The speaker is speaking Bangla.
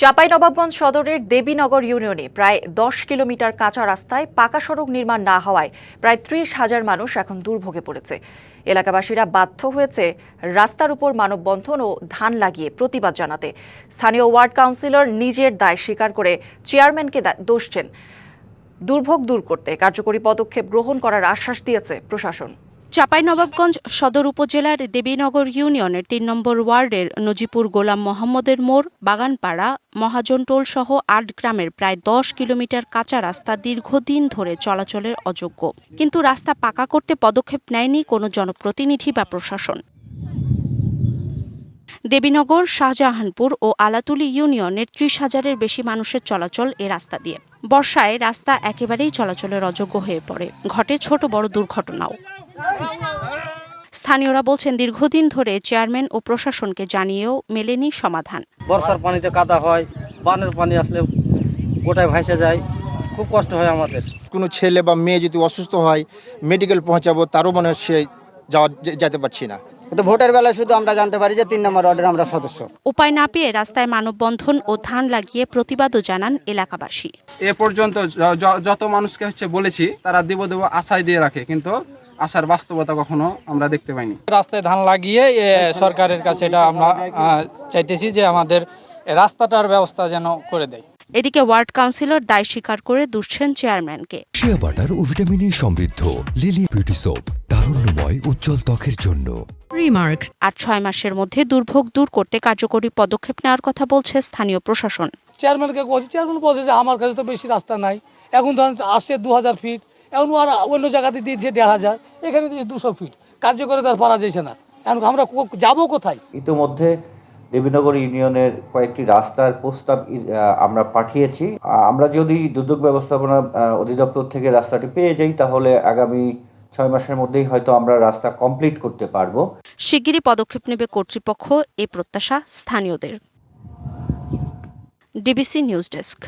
চাঁপাই নবাবগঞ্জ সদরের দেবীনগর ইউনিয়নে প্রায় দশ কিলোমিটার কাঁচা রাস্তায় পাকা সড়ক নির্মাণ না হওয়ায় প্রায় ত্রিশ হাজার মানুষ এখন দুর্ভোগে পড়েছে। এলাকাবাসীরা বাধ্য হয়েছে রাস্তার উপর মানববন্ধন ও ধান লাগিয়ে প্রতিবাদ জানাতে। স্থানীয় ওয়ার্ড কাউন্সিলর নিজের দায় স্বীকার করে চেয়ারম্যানকে দোষছেন দুর্ভোগ দূর করতে কার্যকরী পদক্ষেপ গ্রহণ করার আশ্বাস দিয়েছে প্রশাসন। চাঁপাইনবাবগঞ্জ সদর উপজেলার দেবীনগর ইউনিয়নের তিন নম্বর ওয়ার্ডের নজিপুর গোলাম মোহাম্মদের মোড়, বাগানপাড়া মহাজনটোল সহ আট গ্রামের প্রায় দশ কিলোমিটার কাঁচা রাস্তা দীর্ঘদিন ধরে চলাচলের অযোগ্য। কিন্তু রাস্তা পাকা করতে পদক্ষেপ নেয়নি কোনো জনপ্রতিনিধি বা প্রশাসন। দেবীনগর, শাহজাহানপুর ও আলাতুলি ইউনিয়নের ত্রিশ হাজারের বেশি মানুষের চলাচল এ রাস্তা দিয়ে। বর্ষায় রাস্তা একেবারেই চলাচলের অযোগ্য হয়ে পড়ে। ঘটে ছোট বড় দুর্ঘটনাও। স্থানীয়রা বলছেন দীর্ঘদিন ধরে চেয়ারম্যান ও প্রশাসনকে জানিয়েও মেলেনি সমাধান। বর্ষার পানিতে কাদা হয় বানের পানি আসলে গোটায় ভাসে যায়। খুব কষ্ট হয় আমাদের। কোনো ছেলে বা মেয়ে যদি অসুস্থ হয় মেডিকেল পৌঁছাবো তারও মনে হয় সে যাওয়া যেতে পারছি না। কিন্তু ভোটের বেলায় শুধু আমরা জানতে পারি যে তিন নম্বর ওয়ার্ডের আমরা সদস্য। উপায় না পেয়ে রাস্তায় মানববন্ধন ও ধান লাগিয়ে প্রতিবাদও জানান এলাকাবাসী। এ পর্যন্ত যত মানুষকে হচ্ছে বলেছি তারা দেব দেব আশায় দিয়ে রাখে কিন্তু আশার বাস্তবতা কখনো আমরা দেখতে পাইনি। রাস্তায় ধান লাগিয়ে সরকারের কাছে এটা আমরা চাইতেছি যে আমাদের রাস্তাটার ব্যবস্থা যেন করে দেয়। এদিকে ওয়ার্ড কাউন্সিলর দায় স্বীকার করে দুষছেন চেয়ারম্যানকে। শিয়া বাটার ও ভিটামিনে সমৃদ্ধ লিলি বিউটি সোপ তারুণ্যময় উজ্জ্বল ত্বকের জন্য। রিমার্ক। আর ছয় মাসের মধ্যে দুর্ভোগ দূর করতে কার্যকরী পদক্ষেপ নেওয়ার কথা বলছে স্থানীয় প্রশাসন। চেয়ারম্যানকে বলছি চেয়ারম্যান বলছে যে আমার কাছে তো বেশি রাস্তা নাই। এখন ধরেন আসে দু হাজার ফিট এখন আর অন্য জায়গাতে দিয়েছে দেড় হাজার এখানে দিয়েছে দুশো ফিট কার্যকরে তার পারা যাচ্ছে না। এখন আমরা যাব কোথায়? ইতিমধ্যে দেবীনগর ইউনিয়নের কয়েকটি রাস্তার প্রস্তাব আহ, আমরা পাঠিয়েছি। আহ, আমরা যদি দুর্যোগ ব্যবস্থাপনা আহ, অধিদপ্তর থেকে রাস্তাটি পেয়ে যাই তাহলে আগামী ছয় মাসের মধ্যেই হয়তো আমরা রাস্তা কমপ্লিট করতে পারব। শিগগিরই পদক্ষেপ নেবে কর্তৃপক্ষ এ প্রত্যাশা স্থানীয়দের। DBC news desk.